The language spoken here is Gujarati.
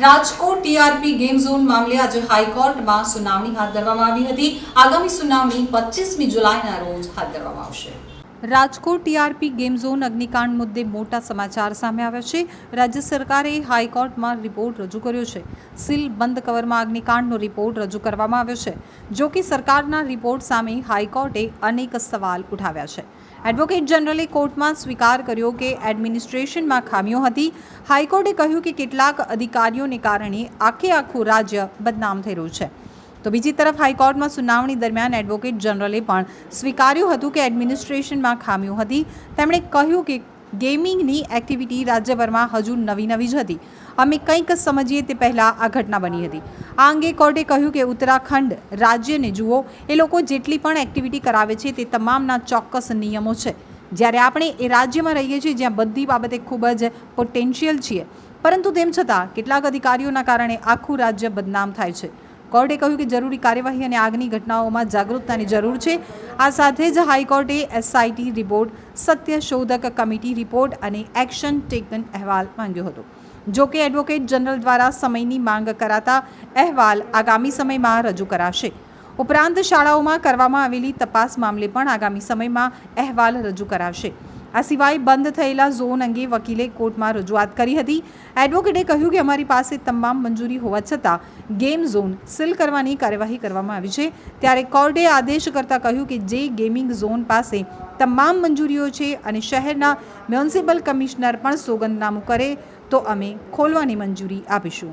રાજકોટ ટીઆરપી ગેમ ઝોન મામલે આજે હાઈકોર્ટમાં સુનાવણી હાથ ધરવામાં આવી હતી. આગામી સુનાવણી પચીસમી જુલાઈના રોજ હાથ ધરવામાં આવશે. રાજકોટ ટીઆરપી ગેમ ઝોન અગ્નિકાંડ મુદ્દે મોટા સમાચાર સામે આવ્યા છે. રાજ્ય સરકારે હાઈકોર્ટમાં રિપોર્ટ રજૂ કર્યો છે. સીલ બંધ કવરમાં અગ્નિકાંડનો રિપોર્ટ રજૂ કરવામાં આવ્યો છે. જો કે સરકારના રિપોર્ટ સામે હાઈકોર્ટે અનેક સવાલ ઉઠાવ્યા છે. એડવોકેટ જનરલે કોર્ટમાં સ્વીકાર કર્યો કે એડમિનિસ્ટ્રેશનમાં ખામીઓ હતી. હાઈકોર્ટે કહ્યું કે કેટલાક અધિકારીઓને કારણે આખે આખું રાજ્ય બદનામ થઈ રહ્યું છે. તો બીજી તરફ હાઈકોર્ટમાં સુનાવણી દરમિયાન એડવોકેટ જનરલે પણ સ્વીકાર્યું હતું કે એડમિનિસ્ટ્રેશનમાં ખામીઓ હતી. તેમણે કહ્યું કે ગેમિંગની એક્ટિવિટી રાજ્યભરમાં હજુ નવી નવી જ હતી. અમે કંઈક સમજીએ તે પહેલાં આ ઘટના બની હતી. આ અંગે કોર્ટે કહ્યું કે ઉત્તરાખંડ રાજ્યને જુઓ, એ લોકો જેટલી પણ એક્ટિવિટી કરાવે છે તે તમામના ચોક્કસ નિયમો છે. જ્યારે આપણે એ રાજ્યમાં રહીએ છીએ જ્યાં બધી બાબતે ખૂબ જ પોટેન્શિયલ છીએ. પરંતુ તેમ છતાં, કેટલાક અધિકારીઓના કારણે આખું રાજ્ય બદનામ થાય છે. કોર્ટે કહ્યું કે જરૂરી કાર્યવાહી અને આગની ઘટનાઓમાં જાગૃતતાની જરૂર છે. આ સાથે જ હાઈકોર્ટે એસઆઈટી રિપોર્ટ સત્ય શોધક કમિટી રિપોર્ટ અને એક્શન ટેકન અહેવાલ માંગ્યો હતો. જો કે એડવોકેટ જનરલ દ્વારા સમયની માંગ કરાતા અહેવાલ આગામી સમયમાં રજૂ કરાશે. ઉપરાંત શાળાઓમાં કરવામાં આવેલી તપાસ મામલે પણ આગામી સમયમાં અહેવાલ રજૂ કરાશે. આ સિવાય બંધ થયેલા ઝોન અંગે વકીલે કોર્ટમાં રજૂઆત કરી હતી. એડવોકેટે કહ્યું કે અમારી પાસે તમામ મંજૂરી હોવા છતાં ગેમ ઝોન સીલ કરવાની કાર્યવાહી કરવામાં આવી છે. ત્યારે કોર્ટે આદેશ કરતાં કહ્યું કે જે ગેમિંગ ઝોન પાસે તમામ મંજૂરીઓ છે અને શહેરના મ્યુનિસિપલ કમિશનર પણ સોગંદનામું કરે તો અમે ખોલવાની મંજૂરી આપીશું.